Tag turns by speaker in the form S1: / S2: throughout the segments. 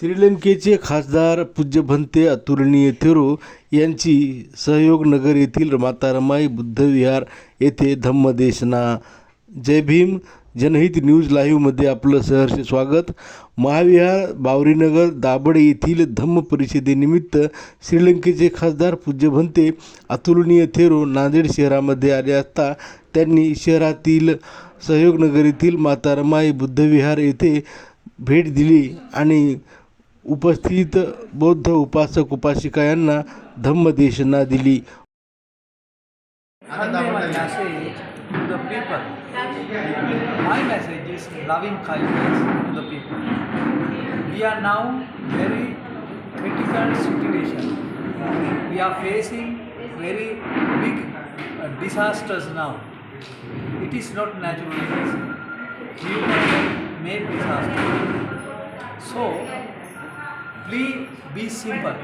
S1: श्रीलंकेचे खासदार पूज्यभंते अतुलनीय थेरो यांची सहयोगनगर येथील माता रमाई बुद्धविहार येथे धम्मदेशना. जय भीम जनहित न्यूज लाईव्हमध्ये आपलं सहर्ष स्वागत. महाविहार बावरीनगर दाबडे येथील धम्म परिषदेनिमित्त श्रीलंकेचे खासदार पूज्यभंते अतुलनीय थेरो नांदेड शहरामध्ये आले असता त्यांनी शहरातील सहयोगनगर येथील मातारमाई बुद्धविहार येथे भेट दिली आणि उपस्थित बौद्ध उपासक उपासिका यांना धम्मदेशना दिली.
S2: My message is loving kindness to the people. We are now very critical situation. We are facing very big uh, disasters now. It is not natural disaster. Human made disaster. So, please be simple,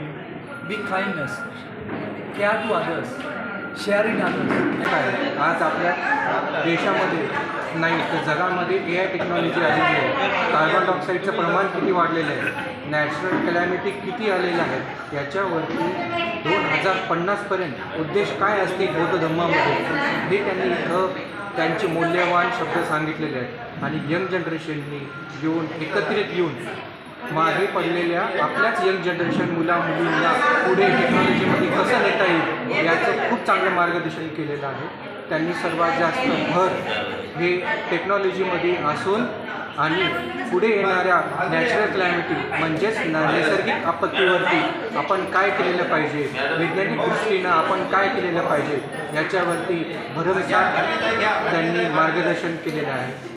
S2: be kindness, care to others, sharing others.
S3: आहे आज आपल्या देशामध्ये नाही तर जगामध्ये ए I technology आलेली आहे. Carbon डायऑक्साईडचं प्रमाण किती वाढलेलं आहे? नॅचरल कलॅमिटी किती आलेलं आहे? याच्यावरती दोन हजार पन्नासपर्यंत उद्देश काय असतील बौद्ध धम्मामध्ये हे त्यांनी इथं त्यांचे मूल्यवान शब्द सांगितलेले आहेत. आणि यंग जनरेशननी येऊन एकत्रित येऊन मागे पडलेल्या आपल्याच यंग जनरेशन मुला मुलींना पुढे टेक्नॉलॉजीमध्ये कसं नेता येईल याचं खूप चांगलं मार्गदर्शन केलेलं आहे. त्यांनी सर्वात जास्त भर हे टेक्नॉलॉजीमध्ये असून आणि पुढे येणाऱ्या नॅचरल क्लायमेटी म्हणजेच नैसर्गिक आपत्तीवरती आपण काय केलेलं पाहिजे वैज्ञानिक दृष्टीनं आपण काय केलेलं पाहिजे याच्यावरती भरमसाठ त्यांनी मार्गदर्शन केलेलं आहे.